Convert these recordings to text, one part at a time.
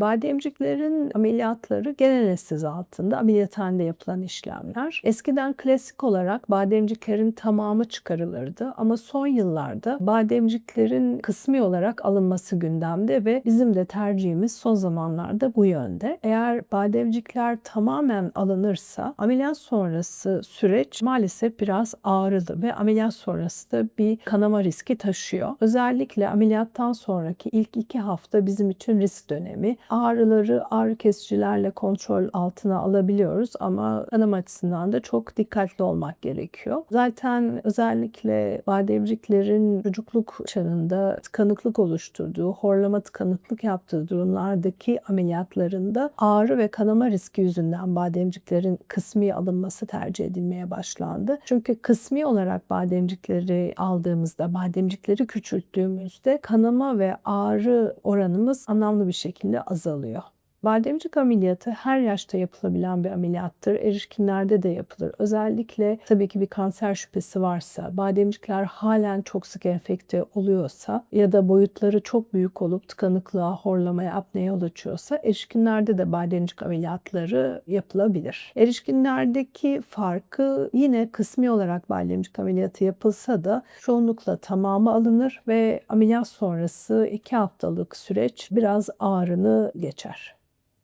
Bademciklerin ameliyatları genel anestezi altında ameliyathanede yapılan işlemler. Eskiden klasik olarak bademciklerin tamamı çıkarılırdı ama son yıllarda bademciklerin kısmi olarak alınması gündemde ve bizim de tercihimiz son zamanlarda bu yönde. Eğer bademcikler tamamen alınırsa ameliyat sonrası süreç maalesef biraz ağrılı ve ameliyat sonrası da bir kanama riski taşıyor. Özellikle ameliyattan sonraki ilk iki hafta bizim için risk dönemi. Ağrıları ağrı kesicilerle kontrol altına alabiliyoruz ama kanama açısından da çok dikkatli olmak gerekiyor. Zaten özellikle bademciklerin çocukluk çağında tıkanıklık oluşturduğu, horlama tıkanıklık yaptığı durumlardaki ameliyatlarında ağrı ve kanama riski yüzünden bademciklerin kısmi alınması tercih edilmeye başlandı. Çünkü kısmi olarak bademcikleri aldığımızda, bademcikleri küçülttüğümüzde kanama ve ağrı oranımız anlamlı bir şekilde azalıyor azalıyor. Bademcik ameliyatı her yaşta yapılabilen bir ameliyattır. Erişkinlerde de yapılır. Özellikle tabii ki bir kanser şüphesi varsa, bademcikler halen çok sık enfekte oluyorsa ya da boyutları çok büyük olup tıkanıklığa, horlamaya, apneye yol açıyorsa erişkinlerde de bademcik ameliyatları yapılabilir. Erişkinlerdeki farkı yine kısmi olarak bademcik ameliyatı yapılsa da çoğunlukla tamamı alınır ve ameliyat sonrası 2 haftalık süreç biraz ağrını geçer.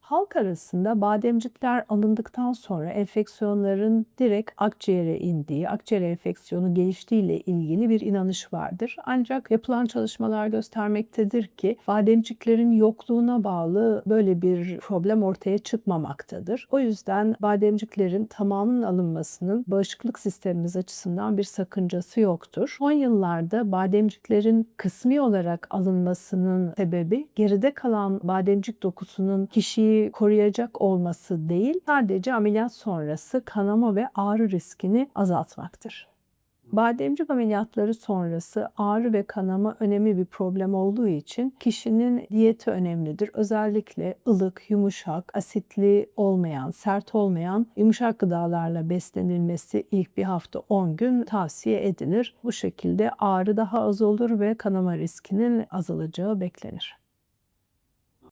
Halk arasında bademcikler alındıktan sonra enfeksiyonların direkt akciğere indiği, akciğer enfeksiyonu geliştiği ile ilgili bir inanış vardır. Ancak yapılan çalışmalar göstermektedir ki bademciklerin yokluğuna bağlı böyle bir problem ortaya çıkmamaktadır. O yüzden bademciklerin tamamının alınmasının bağışıklık sistemimiz açısından bir sakıncası yoktur. Son yıllarda bademciklerin kısmi olarak alınmasının sebebi geride kalan bademcik dokusunun koruyacak olması değil, sadece ameliyat sonrası kanama ve ağrı riskini azaltmaktır. Bademcik ameliyatları sonrası ağrı ve kanama önemli bir problem olduğu için kişinin diyeti önemlidir. Özellikle ılık, yumuşak, asitli olmayan, sert olmayan yumuşak gıdalarla beslenilmesi ilk bir hafta 10 gün tavsiye edilir. Bu şekilde ağrı daha az olur ve kanama riskinin azalacağı beklenir.